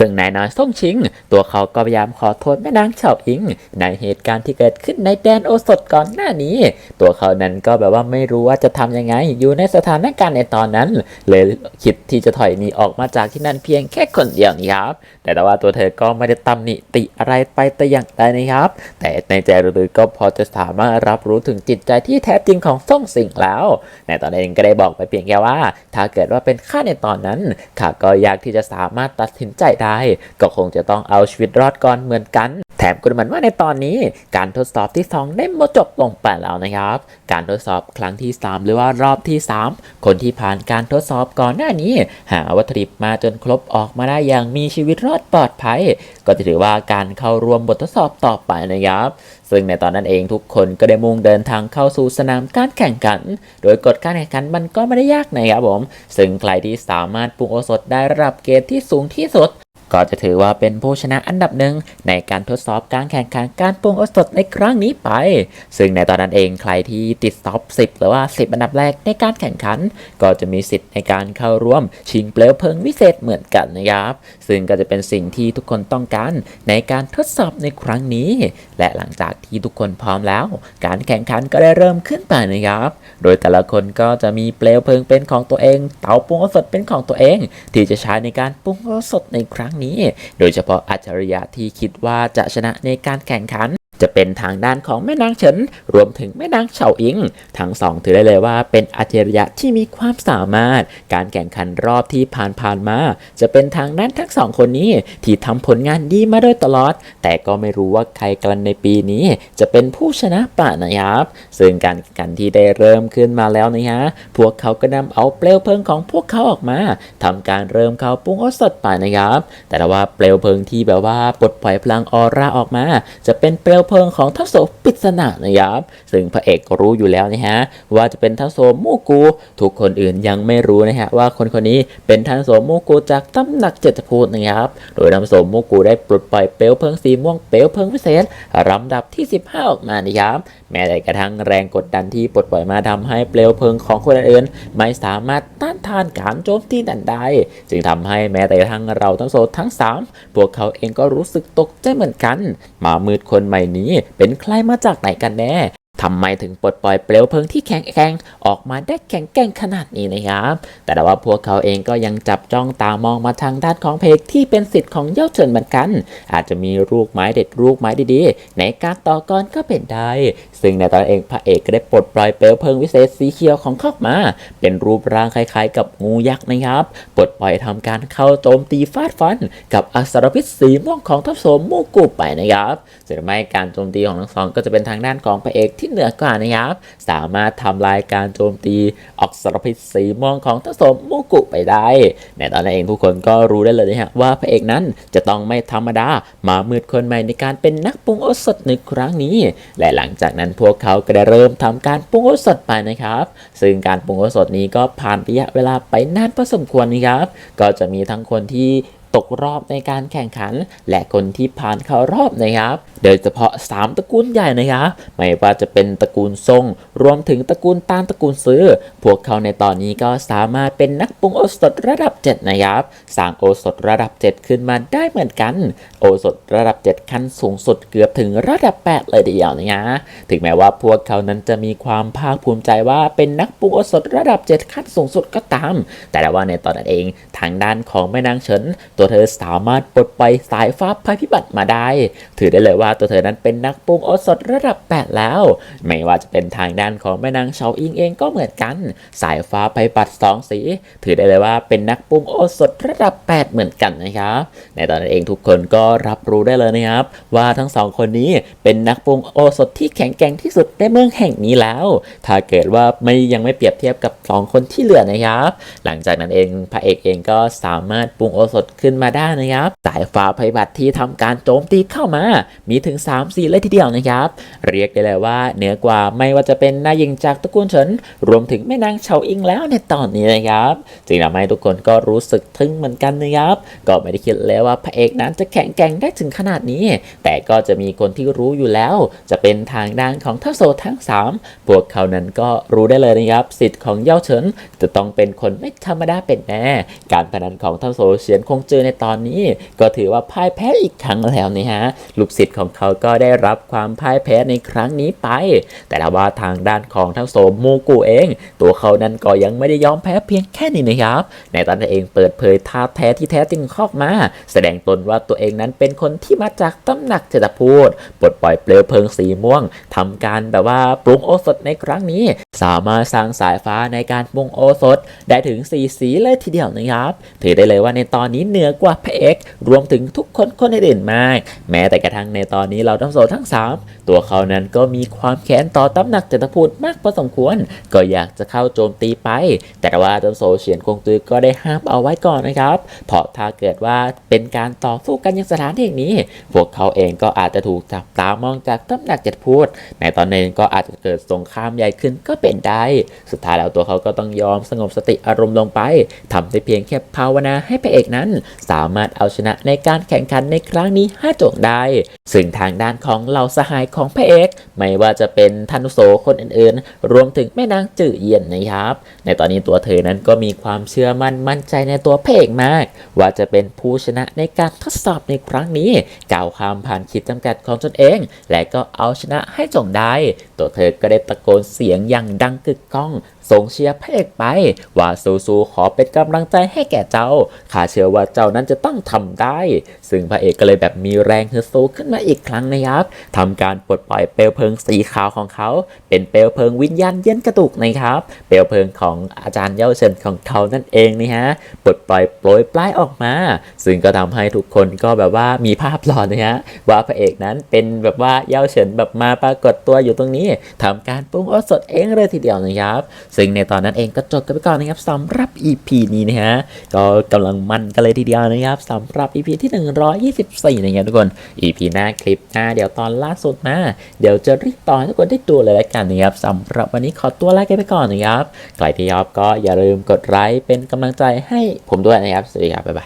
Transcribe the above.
ซึ่งนายน้อยส่งชิง ตัวเขาก็พยายามขอโทษแม่นางเฉาอิง ในเหตุการณ์ที่เกิดขึ้นในแดนโอสถก่อนหน้านี้ ตัวเขานั้นก็แบบว่าไม่รู้ว่าจะทำยังไง อยู่ในสถานการณ์ในตอนนั้น เลยคิดที่จะถอยหนีออกมาจากที่นั่นเพียงแค่คนเดียวนะครับ แต่แต่ว่าตัวเธอก็ไม่ได้ตำหนิติอะไรไปแต่อย่างใดนะครับ แต่ในใจลึกๆก็พอจะสามารถรับรู้ถึงจิตใจที่แท้จริงของซ่งสิงแล้ว ในตอนนั้นก็ได้บอกไปเพียงแค่ว่า ถ้าเกิดว่าเป็นข้าในตอนนั้นข้าก็อยากที่จะสามารถตัดสินใจได้ ก็คงจะต้องเอาชีวิตรอดก่อนเหมือนกัน แถมกุมันว่าในตอนนี้การทดสอบที่ 2 ได้หมดจบลงไปแล้วนะครับ การทดสอบครั้งที่ 3 หรือว่ารอบที่ 3 คนที่ผ่านการทดสอบก่อนหน้านี้ หาวัตถุดิบมาจนครบออกมาได้อย่างมีชีวิตรอดปลอดภัย ก็จะถือว่าการเข้าร่วมบททดสอบต่อไปนะครับซึ่งในตอนนั้นเองทุกคนก็ได้มุ่งเดินทางเข้าสู่สนามการแข่งขัน โดยกฎการแข่งขันมันก็ไม่ได้ยากนะครับผม ซึ่งใครที่สามารถปรุงโอสถได้ระดับเกรดที่สูงที่สุด ก็จะถือว่าเป็นผู้ชนะอันดับหนึ่งในการทดสอบการแข่งขันการปรุงโอสถในครั้งนี้ไป ซึ่งในตอนนั้นเองใครที่ติดท็อป 10 หรือว่า 10 อันดับแรกในการแข่งขัน ก็จะมีสิทธิ์ในการเข้าร่วม ชิงเปลวเพลิงวิเศษเหมือนกันนะครับ ซึ่งก็จะเป็นสิ่งที่ทุกคนต้องการในการทดสอบในครั้งนี้ และหลังจากที่ทุกคนพร้อมแล้ว การแข่งขันก็ได้เริ่มขึ้นไปนะครับ โดยแต่ละคนก็จะมีเปลวเพลิงเป็นของตัวเอง เตาปรุงโอสถเป็นของตัวเอง ที่จะใช้ในการปรุงโอสถในครั้งนี้โดยเฉพาะอัจฉริยะที่คิดว่าจะชนะในการแข่งขัน จะเป็นทางด้านของแม่นางเฉิน รวมถึงแม่นางเฉาอิง ทั้งสองถือได้เลยว่าเป็นอัจฉริยะที่มีความสามารถ การแข่งขันรอบที่ผ่านๆมา จะเป็นทางด้านทั้งสองคนนี้ ที่ทำผลงานดีมาโดยตลอด แต่ก็ไม่รู้ว่าใครกันในปีนี้ จะเป็นผู้ชนะปะนะครับ ซึ่งการแข่งขันที่ได้เริ่มขึ้นมาแล้วนะฮะ พวกเขาก็นำเอาเปลวเพลิงของพวกเขาออกมาทำการเริ่มเข้าปรุงอสถไปนะครับ แต่ว่าเปลวเพลิงที่แบบว่าปลดปล่อยพลังออร่าออกมา จะเป็นเปลวเพลิงเพิงของทัศโสปริศนานะครับซึ่งพระเอกก็รู้อยู่แล้วนะฮะว่าจะเป็นทัศโสมูกูทุกคนอื่นยังไม่รู้นะฮะว่าคนคนนี้เป็นทัศโสมูกูจากตำหนักเจ็ดพูดนะครับโดยทัศโสมูกูได้ปลดปล่อยเปลวเพลิงสีม่วงเปลวเพลิงพิเศษลำดับที่ 15 ออกมานะครับแม้แต่กระทั่งแรงกดดันที่ปลดปล่อยมาทำให้เปลวเพลิงของคนอื่นไม่สามารถต้านทานการโจมตีนั้นได้จึงทำให้แม้แต่กระทั่งเราทั้งโซทั้ง 3 พวกเขาเองก็รู้สึกตกใจเหมือนกันหมามืดคนใหม่นี้เป็นใครมาจากไหนกันแน่ทำไมถึงปลดปล่อยเปลวเพลิงที่แข็งแกร่งออกมาได้แข็งแกร่งขนาดนี้นะครับ แต่ว่าพวกเขาเองก็ยังจับจ้องตามองมาทางด้านของเพกที่เป็นสิทธิ์ของเย่าเฉินเหมือนกัน อาจจะมีลูกไม้เด็ดลูกไม้ดีๆ ในการต่อกรก็เป็นได้ ซึ่งในตอนเองพระเอกก็ได้ปลดปล่อยเปลวเพลิงวิเศษสีเขียวของเขามา เป็นรูปร่างคล้ายๆ กับงูยักษ์นะครับปลดปล่อยทำการเข้าโจมตีฟาดฟัน กับอสรพิษสีม่วงของทัพโสมมูกูไปนะครับส่วนไม่การโจมตีของทั้งสองก็จะเป็นทางด้านของพระเอกที่เหนือกว่านะครับสามารถทำลายการโจมตีอัสรพิษสีม่วงของทัพโสมมูกุไปได้ ในตอนนั้นเองทุกคนก็รู้ได้เลยนะฮะว่าพระเอกนั้นจะต้องไม่ธรรมดามามืดคนใหม่ในการเป็นนักปรุงโอสถในครั้งนี้ และหลังจากนั้นพวกเขาก็ได้เริ่มทำการปรุงรสสดไปนะครับ ซึ่งการปรุงรสสดนี้ก็ผ่านระยะเวลาไปนานพอสมควรนะครับ ก็จะมีทั้งคนที่ ตกรอบในการแข่งขัน และคนที่ผ่านเข้ารอบนะครับ โดยเฉพาะ 3 ตระกูลใหญ่นะครับ ไม่ว่าจะเป็นตระกูลทรง รวมถึงตระกูลตานตระกูลซื้อ พวกเขาในตอนนี้ก็สามารถเป็นนักปรุงโอสถระดับ 7 นะครับสร้างโอสถระดับ 7 ขึ้นมาได้เหมือนกัน โอสถระดับ 7 ขั้นสูงสุดเกือบถึงระดับ 8 เลยเดียวนะฮะถึงแม้ว่าพวกเขานั้นจะมีความภาคภูมิใจว่าเป็นนักปรุงโอสถระดับ 7 ขั้นสูงสุดก็ตาม แต่ว่าในตอนนั้นเองทางด้านของแม่นางเฉินตัวเธอสามารถปลดปล่อยสายฟ้าภัยพิบัติมาได้ ถือได้เลยว่าตัวเธอนั้นเป็นนักปรุงโอสถระดับ 8 แล้ว ไม่ว่าจะเป็นทางด้านของแม่นางเฉาอิงเองก็เหมือนกัน สายฟ้าภัยบัติสองสี ถือได้เลยว่าเป็นนักปรุงโอสถระดับ 8 เหมือนกันนะครับ ในตอนนั้นเองทุกคนก็รับรู้ได้เลยนะครับ ว่าทั้งสองคนนี้เป็นนักปรุงโอสถที่แข็งแกร่งที่สุดในเมืองแห่งนี้แล้ว ถ้าเกิดว่าไม่ยังไม่เปรียบเทียบกับสองคนที่เหลือนะครับ หลังจากนั้นเองพระเอกเองก็สามารถปรุงโอสถขึ้นมาได้นะครับ สายฟ้าภัยพิบัติที่ทำการโจมตีเข้ามา มีถึง3 4เลยทีเดียวนะครับ เรียกได้เลยว่าเหนือกว่าไม่ว่าจะเป็นนายหญิงจากตระกูลเฉินรวมถึงแม่นางเฉาอิงแล้วในตอนนี้นะครับจึงทำให้ทุกคนก็รู้สึกทึ่งเหมือนกันนะครับก็ไม่ได้คิดเลยว่าพระเอกนั้นจะแข็งแกร่งได้ถึงขนาดนี้ แต่ก็จะมีคนที่รู้อยู่แล้ว จะเป็นทางด้านของทัพโซทั้ง 3 พวกเขานั้นก็รู้ได้เลยนะครับ สิทธิ์ของเย่าเฉินจะต้องเป็นคนไม่ธรรมดาเป็นแน่ การพนันของทัพโซเฉียนคงเจินในตอนนี้ ก็ถือว่าพ่ายแพ้อีกครั้งแล้วนะฮะลูกศิษย์ของเขาก็ได้รับความพ่ายแพ้ในครั้งนี้ไป แต่ว่าทางด้านของทั้งโสมมูกูเอง ตัวเขานั้นก็ยังไม่ได้ยอมแพ้เพียงแค่นี้นะครับ ในตอนนั้นเองเปิดเผยท่าแท้ที่แท้จริงของเขาออกมา แสดงตนว่าตัวเองนั้นเป็นคนที่มาจากตำหนักเจตพูดปลดปล่อยเปลวเพลิงสีม่วงทำการแบบว่าปรุงโอสถในครั้งนี้ สามารถสร้างสายฟ้าในการปรุงโอสถได้ถึง 4 สีเลยทีเดียวนะครับ ถือได้เลยว่าในตอนนี้เหนือกว่าพระเอกรวมถึงทุกคนคนอื่นมาก แม้แต่กระทั่งในตอนนี้เราทั้งโสทั้ง 3 ตัวเขานั้นก็มีความแค้นต่อตำหนักจันทพูดมากพอสมควร ก็อยากจะเข้าโจมตีไป แต่ว่าจ้าโซเฉียนกงตือก็ได้ห้ามเอาไว้ก่อนนะครับ เพราะถ้าเกิดว่าเป็นการต่อสู้กันยังสถานที่นี้ พวกเขาเองก็อาจจะถูกจับตามองจากตำหนักจันทพูด ในตอนนี้ก็อาจจะเกิดสงครามใหญ่ขึ้นก็เป็นได้ สุดท้ายแล้วตัวเขาก็ต้องยอมสงบสติอารมณ์ลงไปทำได้เพียงแค่ภาวนาให้พระเอกนั้นสามารถเอาชนะในการแข่งขันในครั้งนี้ห้จงได้ ซึ่งทางด้านของเหล่าสหายของพระเอก ไม่ว่าจะเป็นทันุโสคนอื่นๆ รวมถึงแม่นางจื่อเยียนนะครับ ในตอนนี้ตัวเธอนั้นก็มีความเชื่อมั่นมั่นใจในตัวพระเอกมาก ว่าจะเป็นผู้ชนะในการทดสอบในครั้งนี้ก้าวข้ามผ่านขีดจำกัดของตนเอง และก็เอาชนะให้จงได้ ตัวเธอก็ได้ตะโกนเสียงอย่างดังกึกก้องส่งเชียร์พระเอกไป ว่าสู้ๆขอเป็นกำลังใจให้แก่เจ้าข้าเชื่อว่าเจ้านั้นจะต้องทำได้ ซึ่งพระเอกก็เลยแบบมีแรงฮึดสู้ขึ้นมาอีกครั้งนะครับทำการปลดปล่อยเปลวเพลิงสีขาวของเขา เป็นเปลวเพลิงวิญญาณเย็นกระตุกนะครับ เปลวเพลิงของอาจารย์เย่าเฉินของเขานั่นเองนี่ฮะปลดปล่อยโปรยปลายออกมา ซึ่งก็ทำให้ทุกคนก็แบบว่ามีภาพหลอนนะฮะว่าพระเอกนั้นเป็นแบบว่าเย่าเฉินแบบมาปรากฏตัวอยู่ตรงนี้ทำการปรุงรสสดเองเลยทีเดียวนะครับ ซึ่งในตอนนั้นเองก็จบกันไปก่อนนะครับสำหรับ EP นี้นะฮะก็กำลังมันกันเลยทีเดียวนะครับสำหรับ EP ที่ 124นะครับทุกคน EP หน้าคลิปหน้าเดี๋ยวตอนล่าสุดมาเดี๋ยวจะรีบตอนทุกคนได้ดูเลยละกันนะครับสำหรับวันนี้ขอตัวลากไปก่อนนะครับใครที่ชอบก็อย่าลืมกดไลค์เป็นกำลังใจให้ผมด้วยนะครับสวัสดีครับบ๊ายบาย